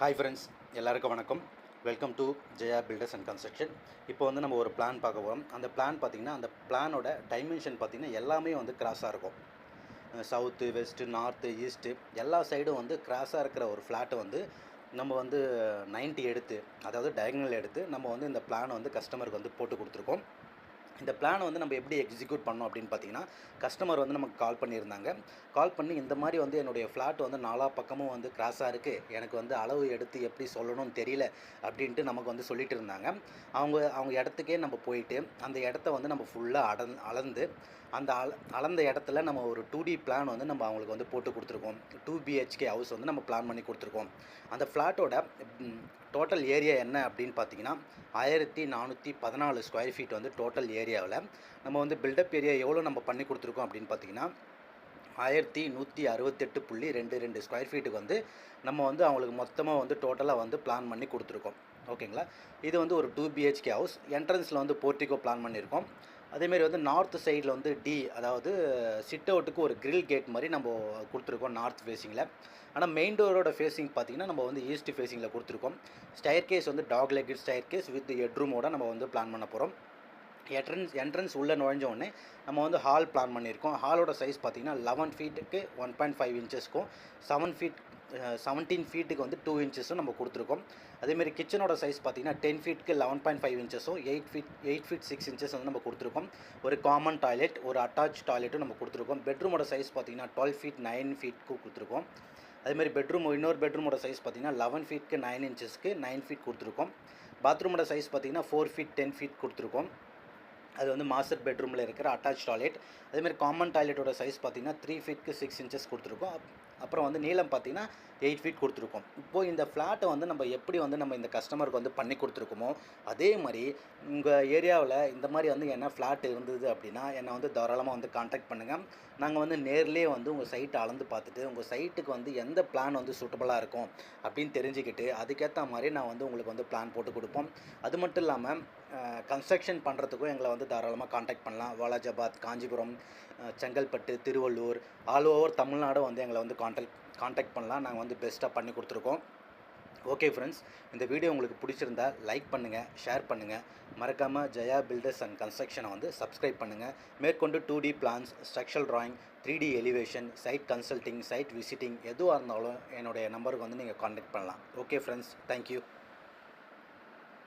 Hi friends எல்லாருக்கும் வணக்கம். Welcome to Jaya builders and construction இப்போ வந்து நம்ம ஒரு பிளான் பார்க்க போகிறோம் அந்த பிளான் பார்த்திங்கன்னா அந்த பிளானோட டைமென்ஷன் பார்த்திங்கன்னா எல்லாமே வந்து கிராஸாக இருக்கும். சவுத்து வெஸ்ட்டு நார்த்து ஈஸ்ட்டு எல்லா சைடும் வந்து கிராஸாக இருக்கிற ஒரு ஃப்ளாட்டை வந்து நம்ம வந்து 90 எடுத்து அதாவது டயக்னல் எடுத்து நம்ம வந்து இந்த பிளானை வந்து கஸ்டமருக்கு வந்து போட்டு கொடுத்துருக்கோம். இந்த பிளானை வந்து நம்ம எப்படி எக்ஸிக்யூட் பண்ணோம் அப்படின்னு பார்த்தீங்கன்னா கஸ்டமர் வந்து நமக்கு கால் பண்ணியிருந்தாங்க. கால் பண்ணி இந்த மாதிரி வந்து என்னுடைய ஃப்ளாட் வந்து நாலா பக்கமும் வந்து கிராஸாக இருக்குது எனக்கு வந்து அளவு எடுத்து எப்படி சொல்லணும்னு தெரியல அப்படின்ட்டு நமக்கு வந்து சொல்லிட்டு இருந்தாங்க. அவங்க அவங்க இடத்துக்கே நம்ம போயிட்டு அந்த இடத்த வந்து நம்ம ஃபுல்லாக அட அளந்து அந்த அள அளந்த இடத்துல நம்ம ஒரு டூ டி பிளான் வந்து நம்ம அவங்களுக்கு வந்து போட்டு கொடுத்துருக்கோம். டூ பிஹெச்கே ஹவுஸ் வந்து நம்ம பிளான் பண்ணி கொடுத்துருக்கோம். அந்த ஃப்ளாட்டோட டோட்டல் ஏரியா என்ன அப்படின்னு பார்த்தீங்கன்னா ஆயிரத்தி நானூற்றி பதினாலு ஸ்கொயர் ஃபீட் வந்து டோட்டல் ஏரியாவில் நம்ம வந்து பில்டப் ஏரியா எவ்வளோ நம்ம பண்ணி கொடுத்துருக்கோம் அப்படின்னு பார்த்தீங்கன்னா ஆயிரத்தி நூற்றி அறுபத்தெட்டு புள்ளி ரெண்டு ரெண்டு ஸ்கொயர் ஃபீட்டுக்கு வந்து நம்ம வந்து அவங்களுக்கு மொத்தமாக வந்து டோட்டலாக வந்து பிளான் பண்ணி கொடுத்துருக்கோம். ஓகேங்களா இது வந்து ஒரு டூ பிஹெச்கே ஹவுஸ் என்ட்ரன்ஸில் வந்து போர்ட்டிகோ பிளான் பண்ணியிருக்கோம். அதேமாரி வந்து நார்த் சைடில் வந்து டி அதாவது சிட் அவுட்டுக்கு ஒரு கிரில் கேட் மாதிரி நம்ம கொடுத்துருக்கோம் நார்த் ஃபேஸிங்கில் ஆனால் மெயின் டோரோட ஃபேஸிங் பார்த்தீங்கன்னா நம்ம வந்து ஈஸ்ட் ஃபேஸிங்கில் கொடுத்துருக்கோம். ஸ்டயர் கேஸ் வந்து dog legged staircase with ஹெட்ரூமோட நம்ம வந்து பிளான் பண்ண போகிறோம் என்ட்ரன்ஸ் என்ட்ரன்ஸ் உள்ளே நுழைஞ்ச உடனே நம்ம வந்து ஹால் பிளான் பண்ணியிருக்கோம் ஹாலோட சைஸ் பார்த்தீங்கன்னா லெவன் ஃபீட்டுக்கு ஒன் பாயிண்ட் ஃபைவ் இன்ச்சஸ்க்கும் செவன் ஃபீட் செவன்டீன் ஃபீட்டுக்கு வந்து டூ இன்ச்சஸும் நம்ம கொடுத்துருக்கோம். அதேமாரி கிச்சனோட சைஸ் பார்த்தீங்கன்னா டென் ஃபீட்டுக்கு eleven point five இன்ச்சஸும் eight feet eight feet six inches வந்து நம்ம கொடுத்துருக்கோம். ஒரு காமன் டாய்லெட் ஒரு அட்டாச் டாய்லெட்டும் நம்ம கொடுத்துருக்கோம். பெட்ரூமோட சைஸ் பார்த்தீங்கன்னா டுவெல் ஃபீட் நைன் ஃபீட்க்கு கொடுத்துருக்கோம். அதேமாதிரி பெட்ரூம் இன்னொரு பெட்ரூமோட சைஸ் பார்த்தீங்கன்னா லெவன் ஃபீட்க்கு நைன் இன்ச்சஸ்க்கு நைன் ஃபீட் கொடுத்துருக்கோம். பாத்ரூமோட சைஸ் பார்த்தீங்கன்னா ஃபோர் ஃபீட் டென் ஃபீட் கொடுத்துருக்கோம். அது வந்து மாஸ்டர் பெட்ரூமில் இருக்கிற அட்டாச் டாய்லெட் அதேமாதிரி காமன் டாய்லெட்டோட சைஸ் பார்த்தீங்கன்னா த்ரீ ஃபீட்க்கு சிக்ஸ் இன்ச்சஸ் கொடுத்துருக்கோம். அப்புறம் வந்து நீளம் பார்த்தீங்கன்னா எயிட் ஃபீட் கொடுத்துருக்கோம். இப்போது இந்த ஃப்ளாட்டை வந்து நம்ம எப்படி வந்து நம்ம இந்த கஸ்டமருக்கு வந்து பண்ணி கொடுத்துருக்கோமோ அதே மாதிரி உங்கள் ஏரியாவில் இந்த மாதிரி வந்து என்ன ஃப்ளாட் இருந்தது அப்படின்னா என்னை வந்து தாராளமாக வந்து காண்டாக்ட் பண்ணுங்கள் நாங்கள் வந்து நேர்லேயே வந்து உங்கள் சைட்டை அளந்து பார்த்துட்டு உங்கள் சைட்டுக்கு வந்து எந்த பிளான் வந்து சூட்டபுளாக இருக்கும் அப்படின்னு தெரிஞ்சுக்கிட்டு அதுக்கேற்ற மாதிரி நான் வந்து உங்களுக்கு வந்து பிளான் போட்டு கொடுப்போம். அது மட்டும் இல்லாமல் கன்ஸ்ட்ரக்ஷன் பண்ணுறதுக்கும் எங்களை வந்து தாராளமாக காண்டாக்ட் பண்ணலாம். வாலாஜாபாத் காஞ்சிபுரம் செங்கல்பட்டு திருவள்ளூர் ஆல் ஓவர் தமிழ்நாடு வந்து எங்களை வந்து காண்டாக்ட் காண்டாக்ட் பண்ணலாம். நாங்கள் வந்து பெஸ்ட்டாக பண்ணி கொடுத்துருக்கோம். ஓகே ஃப்ரெண்ட்ஸ் இந்த வீடியோ உங்களுக்கு பிடிச்சிருந்தா லைக் பண்ணுங்கள் ஷேர் பண்ணுங்கள் மறக்காமல் ஜெயா பில்டர்ஸ் அண்ட் கன்ஸ்ட்ரக்ஷனை வந்து சப்ஸ்கிரைப் பண்ணுங்கள் மேற்கொண்டு two D plans structural drawing three D elevation site consulting site visiting எதுவாக இருந்தாலும் என்னுடைய நம்பருக்கு வந்து நீங்கள் காண்டாக்ட் பண்ணலாம். Okay friends thank you